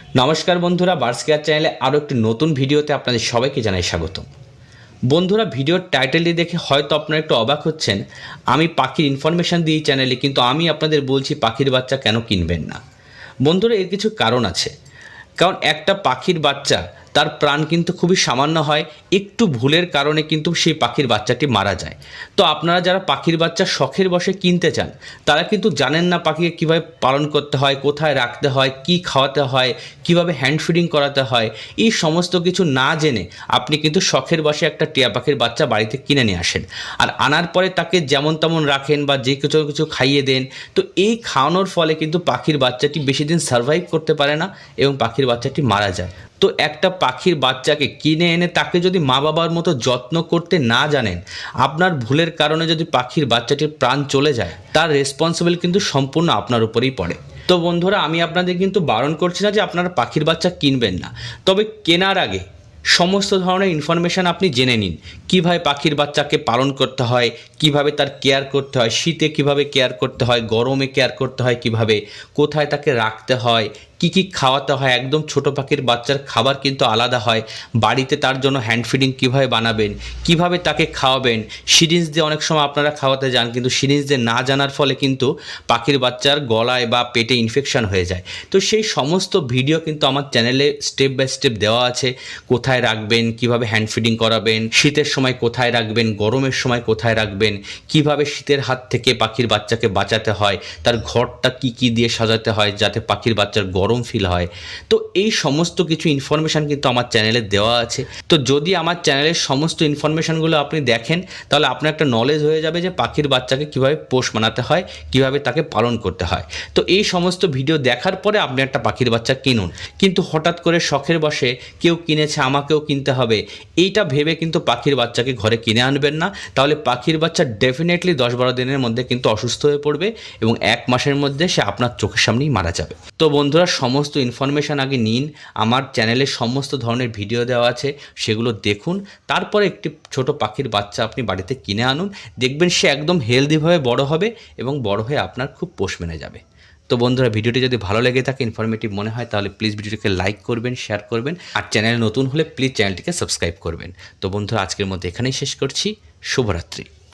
নমস্কার বন্ধুরা burst care চ্যানেলে আরও একটি নতুন ভিডিওতে আপনাদের সবাইকে জানাই স্বাগত বন্ধুরা, ভিডিওর টাইটেলটি দেখে হয়তো আপনারা একটু অবাক হচ্ছেন। আমি পাখির ইনফরমেশান দিই চ্যানেলে কিন্তু আমি আপনাদের বলছি পাখির বাচ্চা কেন কিনবেন না। বন্ধুরা, এর কিছু কারণ আছে। কারণ একটা পাখির বাচ্চা তার প্রাণ কিন্তু খুবই সামান্য হয়, একটু ভুলের কারণে কিন্তু সেই পাখির বাচ্চাটি মারা যায়। তো আপনারা যারা পাখির বাচ্চা শখের বসে কিনতে চান, তারা কিন্তু জানেন না পাখিকে কীভাবে পালন করতে হয়, কোথায় রাখতে হয়, কি খাওয়াতে হয়, কীভাবে হ্যান্ড ফিডিং করাতে হয়, এই সমস্ত কিছু না জেনে আপনি কিন্তু শখের বসে একটা টিয়া পাখির বাচ্চা বাড়িতে কিনে নিয়ে আসেন। আর আনার পরে তাকে যেমন তেমন রাখেন বা যে কিছু কিছু খাইয়ে দেন, তো এই খাওয়ানোর ফলে কিন্তু পাখির বাচ্চাটি বেশি দিন সার্ভাইভ করতে পারে না এবং পাখির বাচ্চাটি মারা যায়। তো একটা পাখির বাচ্চাকে কিনে এনে তাকে যদি মা বাবার মতো যত্ন করতে না জানেন, আপনার ভুলের কারণে যদি পাখির বাচ্চাটির প্রাণ চলে যায়, তার রেসপন্সিবল কিন্তু সম্পূর্ণ আপনার উপরেই পড়ে। তো বন্ধুরা, আমি আপনাদের কিন্তু বারণ করছি না যে আপনারা পাখির বাচ্চা কিনবেন না। তবে কেনার আগে সমস্ত ধরনের ইনফরমেশান আপনি জেনে নিন। কীভাবে পাখির বাচ্চাকে পালন করতে হয়, কীভাবে তার কেয়ার করতে হয়, শীতে কীভাবে কেয়ার করতে হয়, গরমে কেয়ার করতে হয়, কীভাবে কোথায় তাকে রাখতে হয় কি কি খাওয়াতে হয়, একদম ছোট পাখির বাচ্চার খাবার কিন্তু আলাদা হয়। বাড়িতে তার জন্য হ্যান্ড ফিডিং কীভাবে বানাবেন, কীভাবে তাকে খাওয়াবেন, সিরিঞ্জ দিয়ে অনেক সময় আপনারা খাওয়াতে যান, কিন্তু সিরিঞ্জ দিয়ে না জানার ফলে কিন্তু পাখির বাচ্চার গলায় বা পেটে ইনফেকশন হয়ে যায়। তো সেই সমস্ত ভিডিও কিন্তু আমার চ্যানেলে স্টেপ বাই স্টেপ দেওয়া আছে, কোথায় রাখবেন, কীভাবে হ্যান্ড ফিডিং করাবেন, শীতের সময় কোথায় রাখবেন, গরমের সময় কোথায় রাখবেন, কীভাবে শীতের হাত থেকে পাখির বাচ্চাকে বাঁচাতে হয়, তার ঘরটা কি কি দিয়ে সাজাতে হয় যাতে পাখির বাচ্চার গরম ফিল হয়। তো এই সমস্ত কিছু ইনফরমেশান কিন্তু আমার চ্যানেলে দেওয়া আছে। তো যদি আমার চ্যানেলের সমস্ত ইনফরমেশানগুলো আপনি দেখেন, তাহলে আপনার একটা নলেজ হয়ে যাবে যে পাখির বাচ্চাকে কীভাবে পোষ মানাতে হয়, কীভাবে তাকে পালন করতে হয়। তো এই সমস্ত ভিডিও দেখার পরে আপনি একটা পাখির বাচ্চা কিনুন। কিন্তু হঠাৎ করে শখের বসে কেউ কিনেছে, আমাকেও কিনতে হবে। এইটা ভেবে কিন্তু পাখির বাচ্চাকে ঘরে কিনে আনবেন না। তাহলে পাখির বাচ্চা ডেফিনেটলি দশ বারো দিনের মধ্যে কিন্তু অসুস্থ হয়ে পড়বে এবং এক মাসের মধ্যে সে আপনার চোখের সামনেই মারা যাবে। তো বন্ধুরা সমস্ত ইনফরমেশান আগে নিন। আমার চ্যানেলে সমস্ত ধরনের ভিডিও দেওয়া আছে, সেগুলো দেখুন। তারপরে একটি ছোট পাখির বাচ্চা আপনি বাড়িতে কিনে আনুন। দেখবেন সে একদম হেলদিভাবে বড় হবে এবং বড় হয়ে আপনার খুব পোষ মেনে যাবে। তো বন্ধুরা, ভিডিওটি যদি ভালো লেগে থাকে ইনফরমেটিভ মনে হয়, তাহলে প্লিজ ভিডিওটিকে লাইক করবেন শেয়ার করবেন। আর চ্যানেল নতুন হলে প্লিজ চ্যানেলটিকে সাবস্ক্রাইব করবেন। তো বন্ধুরা, আজকের মধ্যে এখানেই শেষ করছি। শুভরাত্রি।